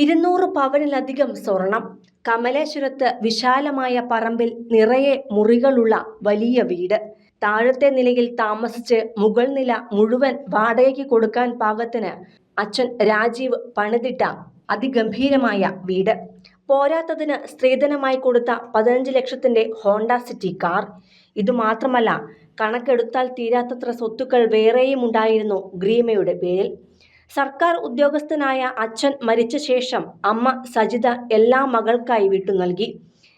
ഇരുന്നൂറ് പവനിലധികം സ്വർണം. കമലേശ്വരത്ത് വിശാലമായ പറമ്പിൽ നിറയെ മുറികളുള്ള വലിയ വീട്. താഴത്തെ നിലയിൽ താമസിച്ച് മുകൾ നില മുഴുവൻ വാടകയ്ക്ക് കൊടുക്കാൻ പാകത്തിന് അച്ഛൻ രാജീവ് പണിതിട്ട അതിഗംഭീരമായ വീട്. പോരാത്തതിന് സ്ത്രീധനമായി കൊടുത്ത പതിനഞ്ച് ലക്ഷത്തിന്റെ ഹോണ്ട സിറ്റി കാർ. ഇതുമാത്രമല്ല കണക്കെടുത്താൽ തീരാത്തത്ര സ്വത്തുക്കൾ വേറെയും ഉണ്ടായിരുന്നു ഗ്രീമയുടെ പേരിൽ. സർക്കാർ ഉദ്യോഗസ്ഥനായ അച്ഛൻ മരിച്ച ശേഷം അമ്മ സജിത എല്ലാ മകൾക്കായി വിട്ടു നൽകി.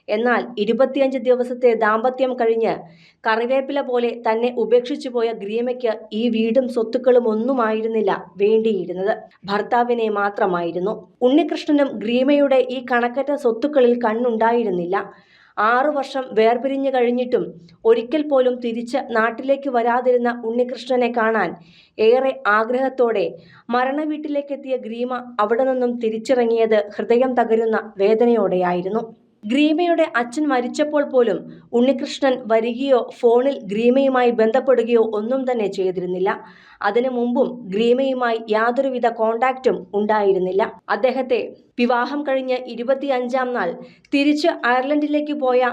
എന്നാൽ ഇരുപത്തിയഞ്ച് ദിവസത്തെ ദാമ്പത്യം കഴിഞ്ഞ് കറിവേപ്പില പോലെ തന്നെ ഉപേക്ഷിച്ചു പോയ ഗ്രീമയ്ക്ക് ഈ വീടും സ്വത്തുക്കളും ഒന്നുമായിരുന്നില്ല വേണ്ടിയിരുന്നത്. ഭർത്താവിനെ മാത്രമായിരുന്നു. ഉണ്ണികൃഷ്ണനും ഗ്രീമയുടെ ഈ കണക്കറ്റ സ്വത്തുക്കളിൽ കണ്ണുണ്ടായിരുന്നില്ല. ആറു വർഷം വേർപിരിഞ്ഞു കഴിഞ്ഞിട്ടും ഒരിക്കൽ പോലും തിരിച്ച് നാട്ടിലേക്ക് വരാതിരുന്ന ഉണ്ണികൃഷ്ണനെ കാണാൻ ഏറെ ആഗ്രഹത്തോടെ മരണവീട്ടിലേക്കെത്തിയ ഗ്രീമ അവിടെ നിന്നും തിരിച്ചിറങ്ങിയത് ഹൃദയം തകരുന്ന വേദനയോടെയായിരുന്നു. ഗ്രീമയുടെ അച്ഛൻ മരിച്ചപ്പോൾ പോലും ഉണ്ണികൃഷ്ണൻ വരികയോ ഫോണിൽ ഗ്രീമയുമായി ബന്ധപ്പെടുകയോ ഒന്നും തന്നെ ചെയ്തിരുന്നില്ല. അതിനു മുമ്പും ഗ്രീമയുമായി യാതൊരുവിധ കോണ്ടാക്റ്റും ഉണ്ടായിരുന്നില്ല. അദ്ദേഹത്തെ വിവാഹം കഴിഞ്ഞ് ഇരുപത്തിയഞ്ചാം നാൾ തിരിച്ച് അയർലൻഡിലേക്ക് പോയ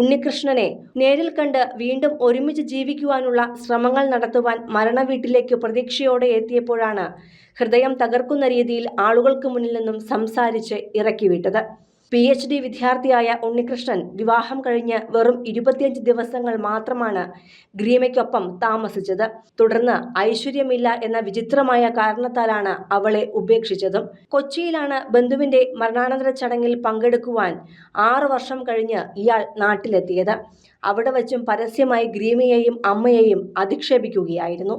ഉണ്ണികൃഷ്ണനെ നേരിൽ കണ്ട് വീണ്ടും ഒരുമിച്ച് ജീവിക്കുവാനുള്ള ശ്രമങ്ങൾ നടത്തുവാൻ മരണവീട്ടിലേക്ക് പ്രതീക്ഷയോടെ എത്തിയപ്പോഴാണ് ഹൃദയം തകർക്കുന്ന രീതിയിൽ ആളുകൾക്ക് മുന്നിൽ നിന്നും സംസാരിച്ച് ഇറക്കിവിട്ടത്. പി എച്ച് ഡി വിദ്യാർത്ഥിയായ ഉണ്ണികൃഷ്ണൻ വിവാഹം കഴിഞ്ഞ് വെറും ഇരുപത്തിയഞ്ച് ദിവസങ്ങൾ മാത്രമാണ് ഗ്രീമയ്ക്കൊപ്പം താമസിച്ചത്. തുടർന്ന് ഐശ്വര്യമില്ല എന്ന വിചിത്രമായ കാരണത്താലാണ് അവളെ ഉപേക്ഷിച്ചതും. കൊച്ചിയിലാണ് ബന്ധുവിന്റെ മരണാനന്തര ചടങ്ങിൽ പങ്കെടുക്കുവാൻ ആറു വർഷം കഴിഞ്ഞ് ഇയാൾ നാട്ടിലെത്തിയത്. അവിടെ വച്ചും പരസ്യമായി ഗ്രീമയെയും അമ്മയെയും അധിക്ഷേപിക്കുകയായിരുന്നു.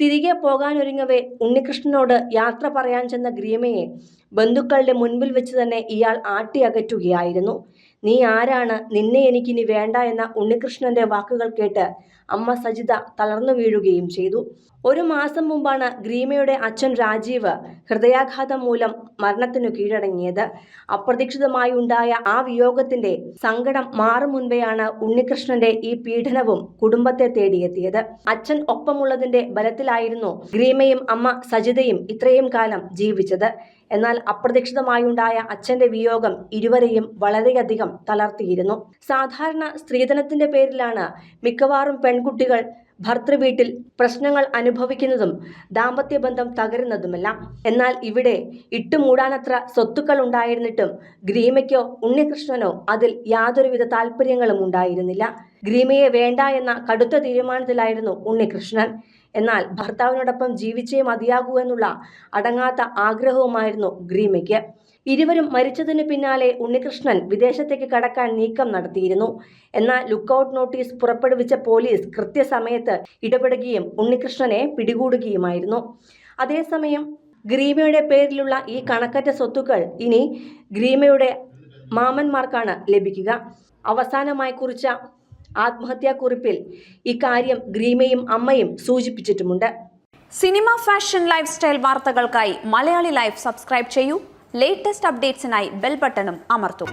തിരികെ പോകാനൊരുങ്ങവേ ഉണ്ണികൃഷ്ണനോട് യാത്ര പറയാൻ ചെന്ന ഗ്രീമയെ ബന്ധുക്കളുടെ മുൻപിൽ വെച്ച് തന്നെ ഇയാൾ ആട്ടി അകറ്റുകയായിരുന്നു നീ ആരാണ്? നിന്നെ എനിക്കിനി വേണ്ട എന്ന ഉണ്ണികൃഷ്ണന്റെ വാക്കുകൾ കേട്ട് അമ്മ സജിത തളർന്നു വീഴുകയും ചെയ്തു. ഒരു മാസം മുമ്പാണ് ഗ്രീമയുടെ അച്ഛൻ രാജീവ് ഹൃദയാഘാതം മൂലം മരണത്തിനു കീഴടങ്ങിയത്. അപ്രതീക്ഷിതമായി ഉണ്ടായ ആ വിയോഗത്തിന്റെ സങ്കടം മാറും മുൻപെയാണ് ഉണ്ണികൃഷ്ണന്റെ ഈ പീഡനവും കുടുംബത്തെ തേടിയെത്തിയത്. അച്ഛൻ ഒപ്പമുള്ളതിന്റെ ബലത്തിലായിരുന്നു ഗ്രീമയും അമ്മ സജിതയും ഇത്രയും കാലം ജീവിച്ചത്. എന്നാൽ അപ്രതീക്ഷിതമായുണ്ടായ അച്ഛന്റെ വിയോഗം ഇരുവരെയും വളരെയധികം തളർത്തിയിരുന്നു. സാധാരണ സ്ത്രീധനത്തിന്റെ പേരിലാണ് മിക്കവാറും പെൺകുട്ടികൾ ഭർത്തൃവീട്ടിൽ പ്രശ്നങ്ങൾ അനുഭവിക്കുന്നതും ദാമ്പത്യ ബന്ധം തകരുന്നതുമെല്ലാം. എന്നാൽ ഇവിടെ ഇട്ടുമൂടാനത്ര സ്വത്തുക്കൾ ഉണ്ടായിരുന്നിട്ടും ഗ്രീമയ്ക്കോ ഉണ്ണികൃഷ്ണനോ അതിൽ യാതൊരുവിധ താല്പര്യങ്ങളും ഉണ്ടായിരുന്നില്ല. ഗ്രീമയെ വേണ്ട എന്ന കടുത്ത തീരുമാനത്തിലായിരുന്നു ഉണ്ണികൃഷ്ണൻ. എന്നാൽ ഭർത്താവിനോടൊപ്പം ജീവിച്ചേ മതിയാകൂ എന്നുള്ള അടങ്ങാത്ത ആഗ്രഹവുമായിരുന്നു ഗ്രീമയ്ക്ക് ഇരുവരും മരിച്ചതിന് പിന്നാലെ ഉണ്ണികൃഷ്ണൻ വിദേശത്തേക്ക് കടക്കാൻ നീക്കം നടത്തിയിരുന്നു. എന്നാൽ ലുക്കൌട്ട് നോട്ടീസ് പുറപ്പെടുവിച്ച പോലീസ് കൃത്യസമയത്ത് ഇടപെടുകയും ഉണ്ണികൃഷ്ണനെ പിടികൂടുകയുമായിരുന്നു. അതേസമയം ഗ്രീമയുടെ പേരിലുള്ള ഈ കണക്കറ്റ സ്വത്തുക്കൾ ഇനി ഗ്രീമയുടെ മാമന്മാർക്കാണ് ലഭിക്കുക. അവസാനമായി കുറിച്ച ആത്മഹത്യാക്കുറിപ്പിൽ ഇക്കാര്യം ഗ്രീമയും അമ്മയും സൂചിപ്പിച്ചിട്ടുമുണ്ട്. സിനിമ ഫാഷൻ ലൈഫ് സ്റ്റൈൽ വാർത്തകൾക്കായി മലയാളി ലൈഫ് സബ്സ്ക്രൈബ് ചെയ്യൂ. ലേറ്റസ്റ്റ് അപ്ഡേറ്റ്സിനായി ബെൽ ബട്ടണും അമർത്തും.